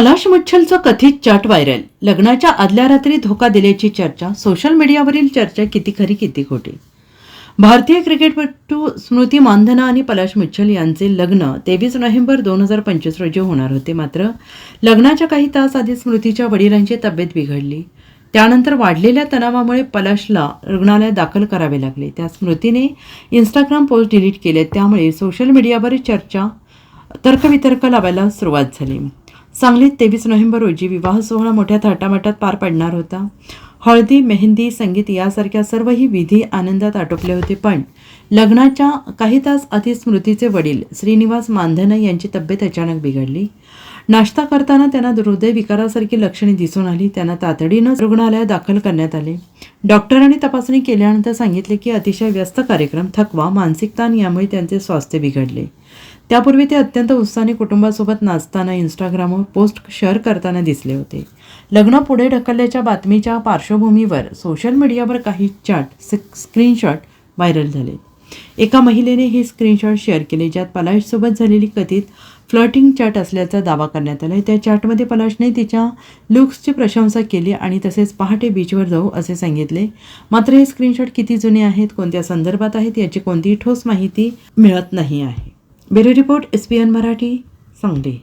पलाश मुच्छलचं कथित चाट व्हायरल. लग्नाच्या आदल्या रात्री धोका दिल्याची चर्चा सोशल मीडियावरील चर्चा किती खरी किती खोटी. भारतीय क्रिकेटपटू स्मृती मानधना आणि पलाश मुच्छल यांचे लग्न तेवीस नोव्हेंबर दोन हजार पंचवीस रोजी होणार होते. मात्र लग्नाच्या काही तास आधी स्मृतीच्या वडिलांची तब्येत बिघडली. त्यानंतर वाढलेल्या तणावामुळे पलाशला रुग्णालयात दाखल करावे लागले. त्या स्मृतीने इंस्टाग्राम पोस्ट डिलीट केले. त्यामुळे सोशल मीडियावर चर्चा तर्कवितर्क लावायला सुरुवात झाली. सांगलीत तेवीस नोव्हेंबर रोजी विवाह सोहळा मोठ्या थाटामाटात पार पडणार होता. हळदी मेहंदी संगीत यासारख्या सर्वही विधी आनंदात आटोपले होते पण लग्नाच्या काही तास आधी स्मृतीचे वडील श्रीनिवास मानधन यांची तब्येत अचानक बिघडली. नाश्ता करताना त्यांना हृदय विकारासारखी लक्षणे दिसून आली. त्यांना तातडीनं रुग्णालयात दाखल करण्यात आले. डॉक्टरांनी तपासणी केल्यानंतर सांगितले की अतिशय व्यस्त कार्यक्रम थकवा मानसिक ताण यामुळे त्यांचे स्वास्थ्य बिघडले. त्यापूर्वी ते अत्यंत उत्साहाने कुटुंबासोबत नाचताना इंस्टाग्रामवर पोस्ट शेअर करताना दिसले होते. लग्न पुढे ढकलल्याच्या बातमीच्या पार्श्वभूमीवर सोशल मीडियावर काही चॅट स्क्रीनशॉट व्हायरल झाले. एका महिलेने हे स्क्रीनशॉट शेअर केले ज्यात पलाशसोबत झालेली कथित फ्लर्टिंग चॅट असल्याचा दावा करण्यात आला त्या चॅटमध्ये पलाशने तिच्या लुक्सची प्रशंसा केली आणि तसेच पहाटे बीचवर जाऊ असे सांगितले. मात्र हे स्क्रीनशॉट किती जुने आहेत कोणत्या संदर्भात आहेत याची कोणतीही ठोस माहिती मिळत नाही आहे. Bureau report S P N Marathi Sangli.